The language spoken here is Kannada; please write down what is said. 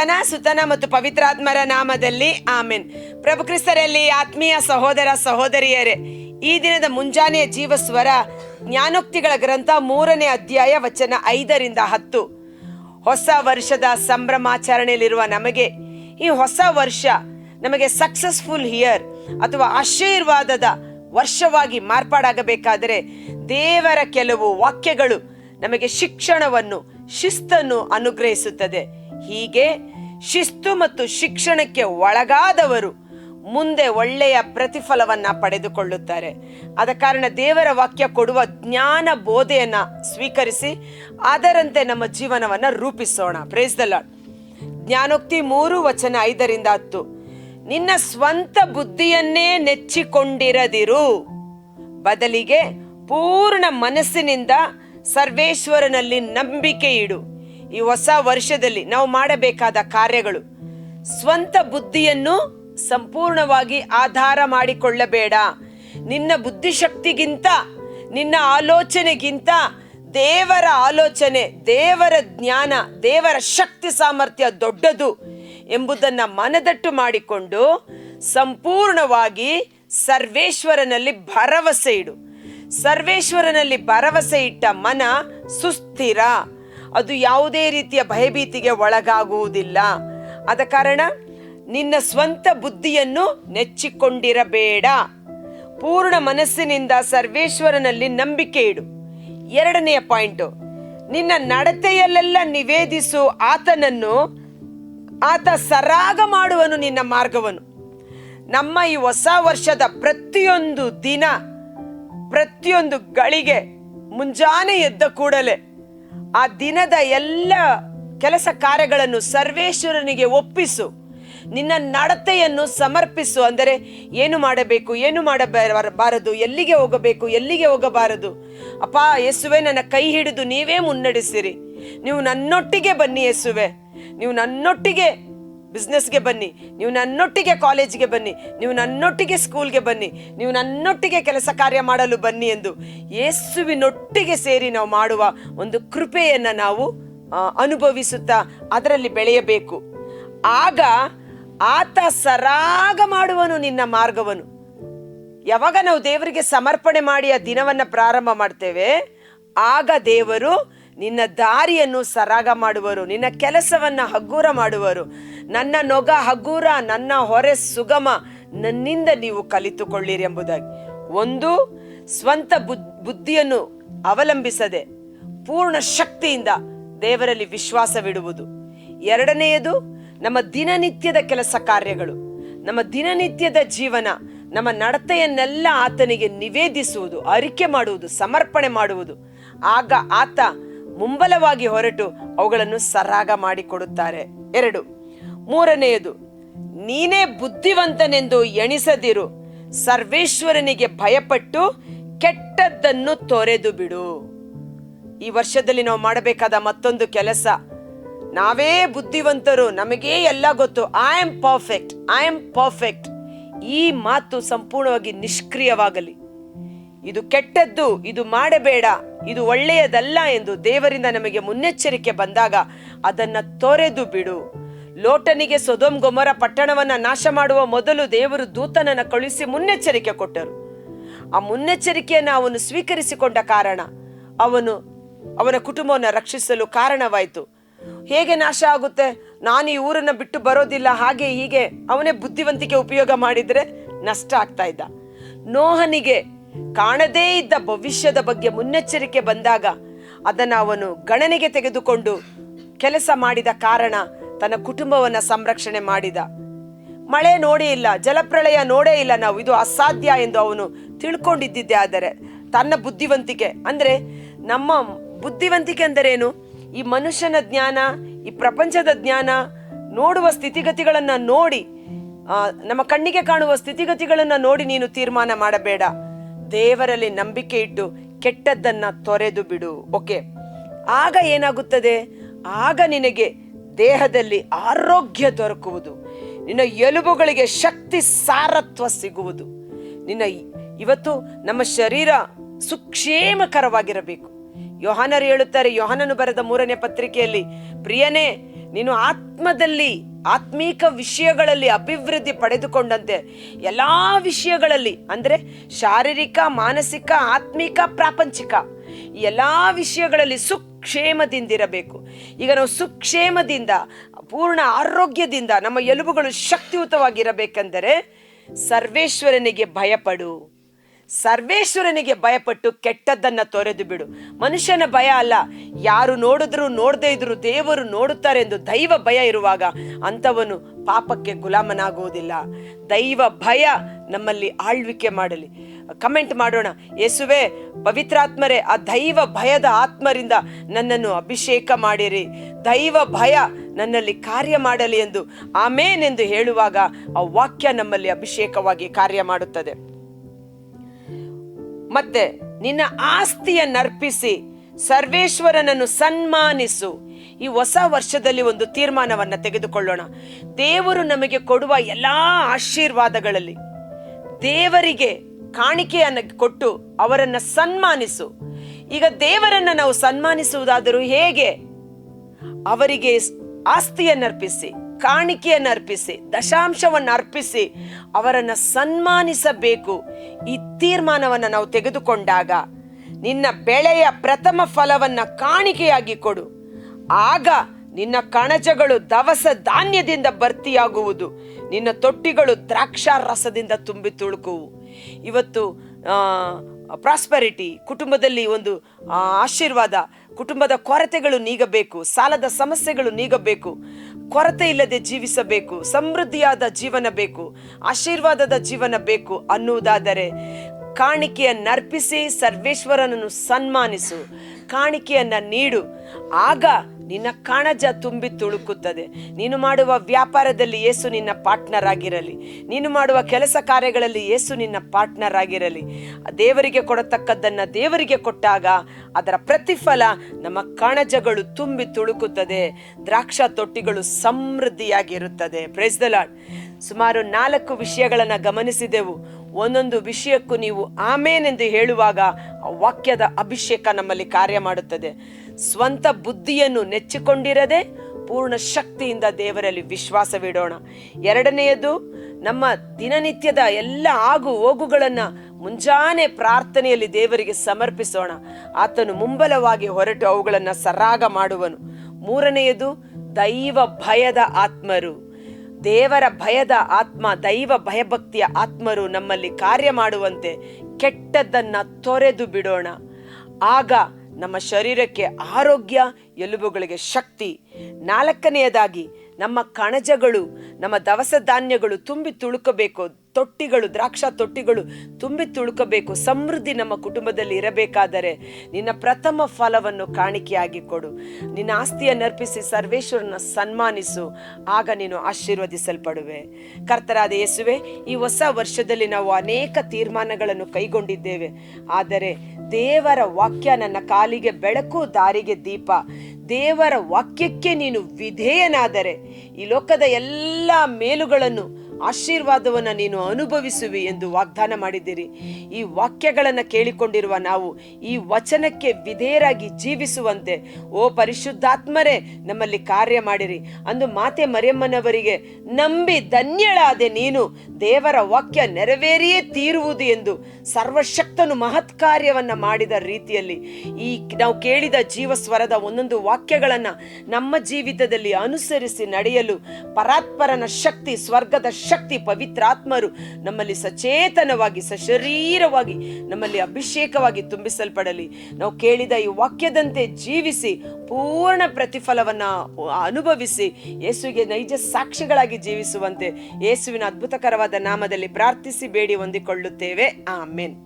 ಪಿತನ ಸುತನ ಮತ್ತು ಪವಿತ್ರಾತ್ಮರ ನಾಮದಲ್ಲಿ ಆಮೆನ್. ಪ್ರಭು ಕ್ರಿಸ್ತರಲ್ಲಿ ಆತ್ಮೀಯ ಸಹೋದರ ಸಹೋದರಿಯರೇ, ಈ ದಿನದ ಮುಂಜಾನೆಯ ಜೀವಸ್ವರ ಜ್ಞಾನೋಕ್ತಿಗಳ ಗ್ರಂಥ ಮೂರನೇ ಅಧ್ಯಾಯ ವಚನ ಐದರಿಂದ ಹತ್ತು. ಹೊಸ ವರ್ಷದ ಸಂಭ್ರಮಾಚರಣೆಯಲ್ಲಿರುವ ನಮಗೆ ಈ ಹೊಸ ವರ್ಷ ನಮಗೆ ಸಕ್ಸಸ್ಫುಲ್ ಹಿಯರ್ ಅಥವಾ ಆಶೀರ್ವಾದದ ವರ್ಷವಾಗಿ ಮಾರ್ಪಾಡಾಗಬೇಕಾದರೆ ದೇವರ ಕೆಲವು ವಾಕ್ಯಗಳು ನಮಗೆ ಶಿಕ್ಷಣವನ್ನು, ಶಿಸ್ತನ್ನು ಅನುಗ್ರಹಿಸುತ್ತದೆ. ಹೀಗೆ ಶಿಸ್ತು ಮತ್ತು ಶಿಕ್ಷಣಕ್ಕೆ ಒಳಗಾದವರು ಮುಂದೆ ಒಳ್ಳೆಯ ಪ್ರತಿಫಲವನ್ನ ಪಡೆದುಕೊಳ್ಳುತ್ತಾರೆ. ಆದ ಕಾರಣ ದೇವರ ವಾಕ್ಯ ಕೊಡುವ ಜ್ಞಾನ ಬೋಧೆಯನ್ನ ಸ್ವೀಕರಿಸಿ ಅದರಂತೆ ನಮ್ಮ ಜೀವನವನ್ನ ರೂಪಿಸೋಣ. ಪ್ರೇಸ್ ದ ಲಾರ್ಡ್ ಜ್ಞಾನೋಕ್ತಿ ಮೂರು ವಚನ ಐದರಿಂದ ಹತ್ತು. ನಿನ್ನ ಸ್ವಂತ ಬುದ್ಧಿಯನ್ನೇ ನೆಚ್ಚಿಕೊಂಡಿರದಿರು. ಬದಲಿಗೆ ಪೂರ್ಣ ಮನಸ್ಸಿನಿಂದ ಸರ್ವೇಶ್ವರನಲ್ಲಿ ನಂಬಿಕೆ ಇಡು. ಈ ಹೊಸ ವರ್ಷದಲ್ಲಿ ನಾವು ಮಾಡಬೇಕಾದ ಕಾರ್ಯಗಳು. ಸ್ವಂತ ಬುದ್ಧಿಯನ್ನು ಸಂಪೂರ್ಣವಾಗಿ ಆಧಾರ ಮಾಡಿಕೊಳ್ಳಬೇಡ. ನಿನ್ನ ಬುದ್ಧಿಶಕ್ತಿಗಿಂತ, ನಿನ್ನ ಆಲೋಚನೆಗಿಂತ ದೇವರ ಆಲೋಚನೆ, ದೇವರ ಜ್ಞಾನ, ದೇವರ ಶಕ್ತಿ ಸಾಮರ್ಥ್ಯ ದೊಡ್ಡದು ಎಂಬುದನ್ನು ಮನದಟ್ಟು ಮಾಡಿಕೊಂಡು ಸಂಪೂರ್ಣವಾಗಿ ಸರ್ವೇಶ್ವರನಲ್ಲಿ ಭರವಸೆ ಇಡು. ಸರ್ವೇಶ್ವರನಲ್ಲಿ ಭರವಸೆ ಇಟ್ಟ ಮನ ಸುಸ್ಥಿರ. ಅದು ಯಾವುದೇ ರೀತಿಯ ಭಯಭೀತಿಗೆ ಒಳಗಾಗುವುದಿಲ್ಲ. ಆದ ಕಾರಣ ನಿನ್ನ ಸ್ವಂತ ಬುದ್ಧಿಯನ್ನು ನೆಚ್ಚಿಕೊಂಡಿರಬೇಡ. ಪೂರ್ಣ ಮನಸ್ಸಿನಿಂದ ಸರ್ವೇಶ್ವರನಲ್ಲಿ ನಂಬಿಕೆ ಇಡು. ಎರಡನೆಯ ಪಾಯಿಂಟು, ನಿನ್ನ ನಡತೆಯಲ್ಲೆಲ್ಲ ನಿವೇದಿಸು ಆತನನ್ನು, ಆತ ಸರಾಗ ಮಾಡುವನು ನಿನ್ನ ಮಾರ್ಗವನ್ನು. ನಮ್ಮ ಈ ಹೊಸ ವರ್ಷದ ಪ್ರತಿಯೊಂದು ದಿನ, ಪ್ರತಿಯೊಂದು ಗಳಿಗೆ ಮುಂಜಾನೆ ಎದ್ದ ಕೂಡಲೇ ಆ ದಿನದ ಎಲ್ಲ ಕೆಲಸ ಕಾರ್ಯಗಳನ್ನು ಸರ್ವೇಶ್ವರನಿಗೆ ಒಪ್ಪಿಸು. ನಿನ್ನ ನಡತೆಯನ್ನು ಸಮರ್ಪಿಸು. ಅಂದರೆ ಏನು ಮಾಡಬೇಕು, ಏನು ಮಾಡಬಾರದು, ಎಲ್ಲಿಗೆ ಹೋಗಬೇಕು, ಎಲ್ಲಿಗೆ ಹೋಗಬಾರದು. ಅಪ್ಪ, ಯೇಸುವೆ, ನನ್ನ ಕೈ ಹಿಡಿದು ನೀವೇ ಮುನ್ನಡೆಸಿರಿ. ನೀವು ನನ್ನೊಟ್ಟಿಗೆ ಬನ್ನಿ ಯೇಸುವೆ. ನೀವು ನನ್ನೊಟ್ಟಿಗೆ ಬಿಸ್ನೆಸ್ಗೆ ಬನ್ನಿ. ನೀವು ನನ್ನೊಟ್ಟಿಗೆ ಕಾಲೇಜ್ಗೆ ಬನ್ನಿ. ನೀವು ನನ್ನೊಟ್ಟಿಗೆ ಸ್ಕೂಲ್ಗೆ ಬನ್ನಿ. ನೀವು ನನ್ನೊಟ್ಟಿಗೆ ಕೆಲಸ ಕಾರ್ಯ ಮಾಡಲು ಬನ್ನಿ ಎಂದು ಯೇಸುವಿನೊಟ್ಟಿಗೆ ಸೇರಿ ನಾವು ಮಾಡುವ ಒಂದು ಕೃಪೆಯನ್ನು ನಾವು ಅನುಭವಿಸುತ್ತಾ ಅದರಲ್ಲಿ ಬೆಳೆಯಬೇಕು. ಆಗ ಆತ ಸರಾಗ ಮಾಡುವನು ನಿನ್ನ ಮಾರ್ಗವನು. ಯಾವಾಗ ನಾವು ದೇವರಿಗೆ ಸಮರ್ಪಣೆ ಮಾಡಿ ಆ ದಿನವನ್ನು ಪ್ರಾರಂಭ ಮಾಡ್ತೇವೆ, ಆಗ ದೇವರು ನಿನ್ನ ದಾರಿಯನ್ನು ಸರಾಗ ಮಾಡುವರು, ನಿನ್ನ ಕೆಲಸವನ್ನ ಹಗ್ಗೂರ ಮಾಡುವರು. ನನ್ನ ನೊಗ ಹಗ್ಗೂರ, ನನ್ನ ಹೊರೆ ಸುಗಮ ನನ್ನಿಂದ ನೀವು ಕಲಿತುಕೊಳ್ಳಿರಿ ಎಂಬುದಾಗಿ. ಒಂದು, ಸ್ವಂತ ಬುದ್, ಬುದ್ಧಿಯನ್ನು ಅವಲಂಬಿಸದೆ ಪೂರ್ಣ ಶಕ್ತಿಯಿಂದ ದೇವರಲ್ಲಿ ವಿಶ್ವಾಸವಿಡುವುದು ಎರಡನೆಯದು, ನಮ್ಮ ದಿನನಿತ್ಯದ ಕೆಲಸ ಕಾರ್ಯಗಳು. ನಮ್ಮ ದಿನನಿತ್ಯದ ಜೀವನ, ನಮ್ಮ ನಡತೆಯನ್ನೆಲ್ಲ ಆತನಿಗೆ ನಿವೇದಿಸುವುದು, ಅರಿಕೆ ಮಾಡುವುದು, ಸಮರ್ಪಣೆ ಮಾಡುವುದು. ಆಗ ಆತ ಮುಂಬಲವಾಗಿ ಹೊರಟು ಅವುಗಳನ್ನು ಸರಾಗ ಮಾಡಿಕೊಡುತ್ತಾರೆ. ಎರಡು, ಮೂರನೆಯದು, ನೀನೇ ಬುದ್ಧಿವಂತನೆಂದು ಎಣಿಸದಿರು. ಸರ್ವೇಶ್ವರನಿಗೆ ಭಯಪಟ್ಟು ಕೆಟ್ಟದ್ದನ್ನು ತೊರೆದು ಬಿಡು. ಈ ವರ್ಷದಲ್ಲಿ ನಾವು ಮಾಡಬೇಕಾದ ಮತ್ತೊಂದು ಕೆಲಸ. ನಾವೇ ಬುದ್ಧಿವಂತರು, ನಮಗೇ ಎಲ್ಲ ಗೊತ್ತು. I am perfect I am perfect ಈ ಮಾತು ಸಂಪೂರ್ಣವಾಗಿ ನಿಷ್ಕ್ರಿಯವಾಗಲಿ. ಇದು ಕೆಟ್ಟದ್ದು, ಇದು ಮಾಡಬೇಡ, ಇದು ಒಳ್ಳೆಯದಲ್ಲ ಎಂದು ದೇವರಿಂದ ನಮಗೆ ಮುನ್ನೆಚ್ಚರಿಕೆ ಬಂದಾಗ ಅದನ್ನ ತೊರೆದು ಬಿಡು. ಲೋಟನಿಗೆ ಸೊದೋಮ್ ಗೊಮರ ಪಟ್ಟಣವನ್ನ ನಾಶ ಮಾಡುವ ಮೊದಲು ದೇವರು ದೂತನನ್ನ ಕಳುಹಿಸಿ ಮುನ್ನೆಚ್ಚರಿಕೆ ಕೊಟ್ಟರು. ಆ ಮುನ್ನೆಚ್ಚರಿಕೆಯನ್ನು ಅವನು ಸ್ವೀಕರಿಸಿಕೊಂಡ ಕಾರಣ, ಅವನು ಅವನ ಕುಟುಂಬವನ್ನು ರಕ್ಷಿಸಲು ಕಾರಣವಾಯಿತು. ಹೇಗೆ ನಾಶ ಆಗುತ್ತೆ? ನಾನು ಈ ಊರನ್ನ ಬಿಟ್ಟು ಬರೋದಿಲ್ಲ, ಹಾಗೆ ಹೀಗೆ ಅವನೇ ಬುದ್ಧಿವಂತಿಕೆ ಉಪಯೋಗ ಮಾಡಿದರೆ ನಷ್ಟ ಆಗ್ತಾ ಇದ್ದ. ನೋಹನಿಗೆ ಕಾಣದೇ ಇದ್ದ ಭವಿಷ್ಯದ ಬಗ್ಗೆ ಮುನ್ನೆಚ್ಚರಿಕೆ ಬಂದಾಗ ಅದನ್ನು ಅವನು ಗಣನೆಗೆ ತೆಗೆದುಕೊಂಡು ಕೆಲಸ ಮಾಡಿದ ಕಾರಣ ತನ್ನ ಕುಟುಂಬವನ್ನು ಸಂರಕ್ಷಣೆ ಮಾಡಿದ. ಮಳೆ ನೋಡೇ ಇಲ್ಲ, ಜಲಪ್ರಳಯ ನೋಡೇ ಇಲ್ಲ, ನಾವು ಇದು ಅಸಾಧ್ಯ ಎಂದು ಅವನು ತಿಳ್ಕೊಂಡಿದ್ದಿದ್ದೆ ಆದರೆ ತನ್ನ ಬುದ್ಧಿವಂತಿಕೆ ಅಂದರೆ ನಮ್ಮ ಬುದ್ಧಿವಂತಿಕೆ ಅಂದರೇನು? ಈ ಮನುಷ್ಯನ ಜ್ಞಾನ, ಈ ಪ್ರಪಂಚದ ಜ್ಞಾನ ನೋಡುವ ಸ್ಥಿತಿಗತಿಗಳನ್ನು ನೋಡಿ ನಮ್ಮ ಕಣ್ಣಿಗೆ ಕಾಣುವ ಸ್ಥಿತಿಗತಿಗಳನ್ನು ನೋಡಿ ನೀನು ತೀರ್ಮಾನ ಮಾಡಬೇಡ. ದೇವರಲ್ಲಿ ನಂಬಿಕೆ ಇಟ್ಟು ಕೆಟ್ಟದ್ದನ್ನ ತೊರೆದು ಬಿಡು. ಓಕೆ ಆಗ ಏನಾಗುತ್ತದೆ? ಆಗ ನಿನಗೆ ದೇಹದಲ್ಲಿ ಆರೋಗ್ಯ ದೊರಕುವುದು. ನಿನ್ನ ಎಲುಬುಗಳಿಗೆ ಶಕ್ತಿ ಸಾರತ್ವ ಸಿಗುವುದು. ನಿನ್ನ ಇವತ್ತು ನಮ್ಮ ಶರೀರ ಸುಕ್ಷೇಮಕರವಾಗಿರಬೇಕು. ಯೋಹಾನರು ಹೇಳುತ್ತಾರೆ, ಯೋಹಾನನು ಬರೆದ ಮೂರನೇ ಪತ್ರಿಕೆಯಲ್ಲಿ, ಪ್ರಿಯನೇ, ನೀನು ಆತ್ಮದಲ್ಲಿ ಆತ್ಮೀಕ ವಿಷಯಗಳಲ್ಲಿ ಅಭಿವೃದ್ಧಿ ಪಡೆದುಕೊಂಡಂತೆ ಎಲ್ಲ ವಿಷಯಗಳಲ್ಲಿ, ಅಂದರೆ ಶಾರೀರಿಕ, ಮಾನಸಿಕ, ಆತ್ಮಿಕ, ಪ್ರಾಪಂಚಿಕ ಎಲ್ಲ ವಿಷಯಗಳಲ್ಲಿ ಸುಕ್ಷೇಮದಿಂದಿರಬೇಕು. ಈಗ ನಾವು ಸುಕ್ಷೇಮದಿಂದ, ಪೂರ್ಣ ಆರೋಗ್ಯದಿಂದ ನಮ್ಮ ಎಲುಬುಗಳು ಶಕ್ತಿಯುತವಾಗಿರಬೇಕೆಂದರೆ ಸರ್ವೇಶ್ವರನಿಗೆ ಭಯಪಡು. ಸರ್ವೇಶ್ವರನಿಗೆ ಭಯಪಟ್ಟು ಕೆಟ್ಟದ್ದನ್ನ ತೊರೆದು ಬಿಡು. ಮನುಷ್ಯನ ಭಯ ಅಲ್ಲ. ಯಾರು ನೋಡಿದ್ರು ನೋಡದೇ ಇದ್ರು ದೇವರು ನೋಡುತ್ತಾರೆ ಎಂದು ದೈವ ಭಯ ಇರುವಾಗ ಅಂಥವನು ಪಾಪಕ್ಕೆ ಗುಲಾಮನಾಗುವುದಿಲ್ಲ. ದೈವ ಭಯ ನಮ್ಮಲ್ಲಿ ಆಳ್ವಿಕೆ ಮಾಡಲಿ. ಕಮೆಂಟ್ ಮಾಡೋಣ. ಯೇಸುವೆ, ಪವಿತ್ರಾತ್ಮರೇ, ಆ ದೈವ ಭಯದ ಆತ್ಮರಿಂದ ನನ್ನನ್ನು ಅಭಿಷೇಕ ಮಾಡಿರಿ. ದೈವ ಭಯ ನನ್ನಲ್ಲಿ ಕಾರ್ಯ ಮಾಡಲಿ ಎಂದು ಆಮೇನೆಂದು ಹೇಳುವಾಗ ಆ ವಾಕ್ಯ ನಮ್ಮಲ್ಲಿ ಅಭಿಷೇಕವಾಗಿ ಕಾರ್ಯ ಮಾಡುತ್ತದೆ. ಮತ್ತೆ ನಿನ್ನ ಆಸ್ತಿಯನ್ನರ್ಪಿಸಿ ಸರ್ವೇಶ್ವರನನ್ನು ಸನ್ಮಾನಿಸು. ಈ ಹೊಸ ವರ್ಷದಲ್ಲಿ ಒಂದು ತೀರ್ಮಾನವನ್ನು ತೆಗೆದುಕೊಳ್ಳೋಣ. ದೇವರು ನಮಗೆ ಕೊಡುವ ಎಲ್ಲಾ ಆಶೀರ್ವಾದಗಳಲ್ಲಿ ದೇವರಿಗೆ ಕಾಣಿಕೆಯನ್ನು ಕೊಟ್ಟು ಅವರನ್ನು ಸನ್ಮಾನಿಸು. ಈಗ ದೇವರನ್ನ ನಾವು ಸನ್ಮಾನಿಸುವುದಾದರೂ ಹೇಗೆ? ಅವರಿಗೆ ಆಸ್ತಿಯನ್ನರ್ಪಿಸಿ ಕಾಣಿಕೆಯನ್ನು ಅರ್ಪಿಸಿ, ದಶಾಂಶವನ್ನು ಅರ್ಪಿಸಿ ಅವರನ್ನು ಸನ್ಮಾನಿಸಬೇಕು. ಈ ತೀರ್ಮಾನವನ್ನು ನಾವು ತೆಗೆದುಕೊಂಡಾಗ ನಿನ್ನ ಬೆಳೆಯ ಪ್ರಥಮ ಫಲವನ್ನು ಕಾಣಿಕೆಯಾಗಿ ಕೊಡು. ಆಗ ನಿನ್ನ ಕಣಜಗಳು ದವಸ ಧಾನ್ಯದಿಂದ ಭರ್ತಿಯಾಗುವುದು. ನಿನ್ನ ತೊಟ್ಟಿಗಳು ದ್ರಾಕ್ಷಾರಸದಿಂದ ತುಂಬಿ ತುಳುಕುವು. ಇವತ್ತು ಪ್ರಾಸ್ಪರಿಟಿ ಕುಟುಂಬದಲ್ಲಿ ಒಂದು ಆಶೀರ್ವಾದ ಕುಟುಂಬದ ಕೊರತೆಗಳು ನೀಗಬೇಕು, ಸಾಲದ ಸಮಸ್ಯೆಗಳು ನೀಗಬೇಕು. ಕೊರತೆ ಇಲ್ಲದೆ ಜೀವಿಸಬೇಕು, ಸಮೃದ್ಧಿಯಾದ ಜೀವನ ಬೇಕು, ಆಶೀರ್ವಾದದ ಜೀವನ ಬೇಕು ಅನ್ನುವುದಾದರೆ ಕಾಣಿಕೆಯನ್ನರ್ಪಿಸಿ ಸರ್ವೇಶ್ವರನನ್ನು ಸನ್ಮಾನಿಸು, ಕಾಣಿಕೆಯನ್ನು ನೀಡು. ಆಗ ನಿನ್ನ ಕಾಣಜ ತುಂಬಿ ತುಳುಕುತ್ತದೆ. ನೀನು ಮಾಡುವ ವ್ಯಾಪಾರದಲ್ಲಿ ಯೇಸು ನಿನ್ನ ಪಾರ್ಟ್ನರ್ ಆಗಿರಲಿ ನೀನು ಮಾಡುವ ಕೆಲಸ ಕಾರ್ಯಗಳಲ್ಲಿ ಯೇಸು ನಿನ್ನ ಪಾರ್ಟ್ನರ್ ಆಗಿರಲಿ ದೇವರಿಗೆ ಕೊಡತಕ್ಕದ್ದನ್ನು ದೇವರಿಗೆ ಕೊಟ್ಟಾಗ ಅದರ ಪ್ರತಿಫಲ ನಮ್ಮ ಕಣಜಗಳು ತುಂಬಿ ತುಳುಕುತ್ತದೆ. ದ್ರಾಕ್ಷ ತೊಟ್ಟಿಗಳು ಸಮೃದ್ಧಿಯಾಗಿರುತ್ತದೆ. ಪ್ರೇಸ್ ದ ಲಾರ್ಡ್ ಸುಮಾರು ನಾಲ್ಕು ವಿಷಯಗಳನ್ನು ಗಮನಿಸಿದೆವು. ಒಂದೊಂದು ವಿಷಯಕ್ಕೂ ನೀವು ಆಮೇನೆಂದು ಹೇಳುವಾಗ ವಾಕ್ಯದ ಅಭಿಷೇಕ ನಮ್ಮಲ್ಲಿ ಕಾರ್ಯ ಮಾಡುತ್ತದೆ. ಸ್ವಂತ ಬುದ್ಧಿಯನ್ನು ನೆಚ್ಚಿಕೊಂಡಿರದೆ ಪೂರ್ಣ ಶಕ್ತಿಯಿಂದ ದೇವರಲ್ಲಿ ವಿಶ್ವಾಸವಿಡೋಣ. ಎರಡನೆಯದು, ನಮ್ಮ ದಿನನಿತ್ಯದ ಎಲ್ಲ ಆಗು ಹೋಗುಗಳನ್ನು ಮುಂಜಾನೆ ಪ್ರಾರ್ಥನೆಯಲ್ಲಿ ದೇವರಿಗೆ ಸಮರ್ಪಿಸೋಣ. ಆತನು ಮುಂಬಲವಾಗಿ ಹೊರಟು ಅವುಗಳನ್ನು ಸರಾಗ ಮಾಡುವನು. ಮೂರನೆಯದು, ದೈವ ಭಯದ ಆತ್ಮರು. ದೇವರ ಭಯದ ಆತ್ಮ, ದೈವ ಭಯಭಕ್ತಿಯ ಆತ್ಮರು ನಮ್ಮಲ್ಲಿ ಕಾರ್ಯ ಮಾಡುವಂತೆ ಕೆಟ್ಟದ್ದನ್ನು ತೊರೆದು ಬಿಡೋಣ. ಆಗ ನಮ್ಮ ಶರೀರಕ್ಕೆ ಆರೋಗ್ಯ, ಎಲುಬುಗಳಿಗೆ ಶಕ್ತಿ. ನಾಲ್ಕನೆಯದಾಗಿ ನಮ್ಮ ಕಣಜಗಳು, ನಮ್ಮ ದವಸ ಧಾನ್ಯಗಳು ತುಂಬಿ ತುಳುಕಬೇಕು, ತೊಟ್ಟಿಗಳು, ದ್ರಾಕ್ಷ ತೊಟ್ಟಿಗಳು ತುಂಬಿ ತುಳುಕಬೇಕು, ಸಮೃದ್ಧಿ ನಮ್ಮ ಕುಟುಂಬದಲ್ಲಿ ಇರಬೇಕಾದರೆ ನಿನ್ನ ಪ್ರಥಮ ಫಲವನ್ನು ಕಾಣಿಕೆಯಾಗಿ ಕೊಡು. ನಿನ್ನ ಆಸ್ತಿಯನ್ನು ಅರ್ಪಿಸಿ ಸರ್ವೇಶ್ವರನ ಸನ್ಮಾನಿಸು. ಆಗ ನೀನು ಆಶೀರ್ವದಿಸಲ್ಪಡುವೆ. ಕರ್ತರಾದ ಯೇಸುವೆ, ಈ ಹೊಸ ವರ್ಷದಲ್ಲಿ ನಾವು ಅನೇಕ ತೀರ್ಮಾನಗಳನ್ನು ಕೈಗೊಂಡಿದ್ದೇವೆ. ಆದರೆ ದೇವರ ವಾಕ್ಯ ನನ್ನ ಕಾಲಿಗೆ ಬೆಳಕು, ದಾರಿಗೆ ದೀಪ. ದೇವರ ವಾಕ್ಯಕ್ಕೆ ನೀನು ವಿಧೇಯನಾದರೆ ಈ ಲೋಕದ ಎಲ್ಲ ಮೇಲುಗಳನ್ನು ಆಶೀರ್ವಾದವನ್ನು ನೀನು ಅನುಭವಿಸುವಿ ಎಂದು ವಾಗ್ದಾನ ಮಾಡಿದ್ದೀರಿ. ಈ ವಾಕ್ಯಗಳನ್ನು ಕೇಳಿಕೊಂಡಿರುವ ನಾವು ಈ ವಚನಕ್ಕೆ ವಿಧೇಯರಾಗಿ ಜೀವಿಸುವಂತೆ, ಓ ಪರಿಶುದ್ಧಾತ್ಮರೇ, ನಮ್ಮಲ್ಲಿ ಕಾರ್ಯ ಮಾಡಿರಿ. ಅಂದು ಮಾತೆ ಮರಿಯಮ್ಮನವರಿಗೆ ನಂಬಿ ಧನ್ಯಳಾದೆ ನೀನು, ದೇವರ ವಾಕ್ಯ ನೆರವೇರಿಯೇ ತೀರುವುದು ಎಂದು ಸರ್ವಶಕ್ತನು ಮಹತ್ ಕಾರ್ಯವನ್ನು ಮಾಡಿದ ರೀತಿಯಲ್ಲಿ. ಈ ನಾವು ಕೇಳಿದ ಜೀವ ಸ್ವರದ ಒಂದೊಂದು ವಾಕ್ಯಗಳನ್ನು ನಮ್ಮ ಜೀವಿತದಲ್ಲಿ ಅನುಸರಿಸಿ ನಡೆಯಲು ಪರಾತ್ಪರನ ಶಕ್ತಿ, ಸ್ವರ್ಗದ ಶಕ್ತಿ ಪವಿತ್ರಾತ್ಮರು ನಮ್ಮಲ್ಲಿ ಸಚೇತನವಾಗಿ, ಸಶರೀರವಾಗಿ, ನಮ್ಮಲ್ಲಿ ಅಭಿಷೇಕವಾಗಿ ತುಂಬಿಸಲ್ಪಡಲಿ. ನಾವು ಕೇಳಿದ ಈ ವಾಕ್ಯದಂತೆ ಜೀವಿಸಿ, ಪೂರ್ಣ ಪ್ರತಿಫಲವನ್ನ ಅನುಭವಿಸಿ, ಯೇಸುವಿಗೆ ನೈಜ ಸಾಕ್ಷಿಗಳಾಗಿ ಜೀವಿಸುವಂತೆ, ಯೇಸುವಿನ ಅದ್ಭುತಕರವಾದ ನಾಮದಲ್ಲಿ ಪ್ರಾರ್ಥಿಸಿ, ಬೇಡಿ ಹೊಂದಿಕೊಳ್ಳುತ್ತೇವೆ. ಆಮೇನ್.